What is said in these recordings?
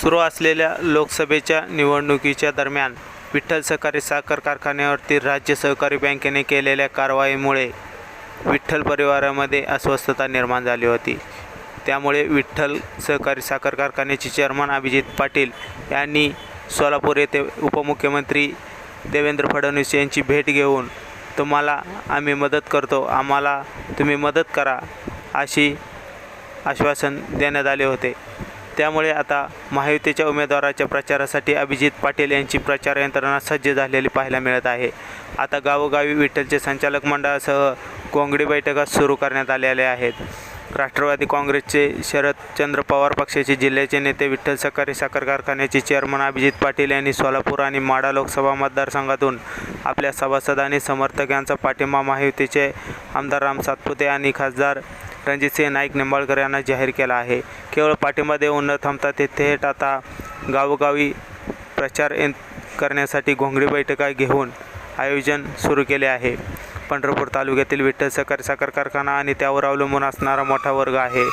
सुरू असलेल्या लोकसभेच्या निवडणुकीच्या दरम्यान विठ्ठल सहकारी साखर कारखान्यावरती राज्य सहकारी बँकेने केलेल्या कारवाईमुळे विठ्ठल परिवारामध्ये अस्वस्थता निर्माण झाली होती. त्यामुळे विठ्ठल सहकारी साखर कारखान्याचे चेअरमन अभिजित पाटील यांनी सोलापूर येथे उपमुख्यमंत्री देवेंद्र फडणवीस यांची भेट घेऊन तुम्हाला आम्ही मदत करतो आम्हाला तुम्ही मदत करा अशी आश्वासन देण्यात आले होते. त्यामुळे आता महायुतीच्या उमेदवाराच्या प्रचारासाठी अभिजित पाटील यांची प्रचार यंत्रणा सज्ज झालेली पाहायला मिळत आहे. आता गावोगावी विठ्ठलचे संचालक मंडळासह कोंगडी बैठका सुरू करण्यात आलेल्या आहेत. राष्ट्रवादी काँग्रेसचे शरदचंद्र पवार पक्षाचे जिल्ह्याचे नेते विठ्ठल सहकारी साखर कारखान्याचे चेअरमन अभिजित पाटील यांनी सोलापूर आणि माडा लोकसभा मतदारसंघातून आपल्या सभासद आणि समर्थक यांचा पाठिंबा महायुतीचे आमदार राम सातपुते आणि खासदार रणजितसिंह नाईक निंबाळकर यांना जाहीर केला आहे. केवळ पाठिंबा देऊन न थांबता ते थेट आता गावोगावी प्रचार करण्यासाठी घोंगडी बैठका घेऊन आयोजन सुरू केले आहे. पंढरपूर तालुक्यातील विठ्ठल सहकारी साखर कारखाना आणि त्यावर अवलंबून असणारा मोठा वर्ग आहे.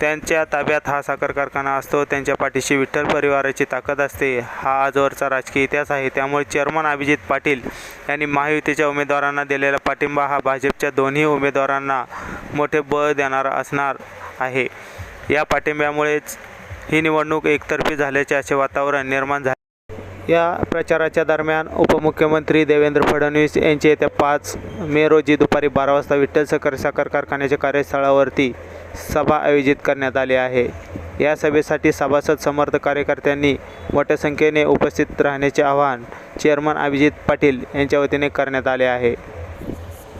त्यांच्या ताब्यात हा साखर कारखाना असतो. त्यांच्या पाठीशी विठ्ठल परिवाराची ताकद असते. हा आजवरचा राजकीय इतिहास आहे. त्यामुळे चेअरमन अभिजित पाटील यांनी महायुतीच्या उमेदवारांना दिलेला पाठिंबा हा भाजपच्या दोन्ही उमेदवारांना मोठे बळ देणारा असणार आहे. या पाठिंब्यामुळेच ही निवडणूक एकतर्फी झाल्याचे असे वातावरण निर्माण झाले. या प्रचाराच्या दरम्यान उपमुख्यमंत्री देवेंद्र फडणवीस यांचे येत्या पाच मे रोजी दुपारी बारा वाजता विठ्ठल सहकारी साखर कारखान्याच्या कार्यस्थळावरती सभा आयोजित करण्यात आली आहे. या सभेसाठी सभासद समर्थ कार्यकर्त्यांनी मोठ्या संख्येने उपस्थित राहण्याचे आवाहन चेअरमन अभिजित पाटील यांच्या वतीने करण्यात आले आहे.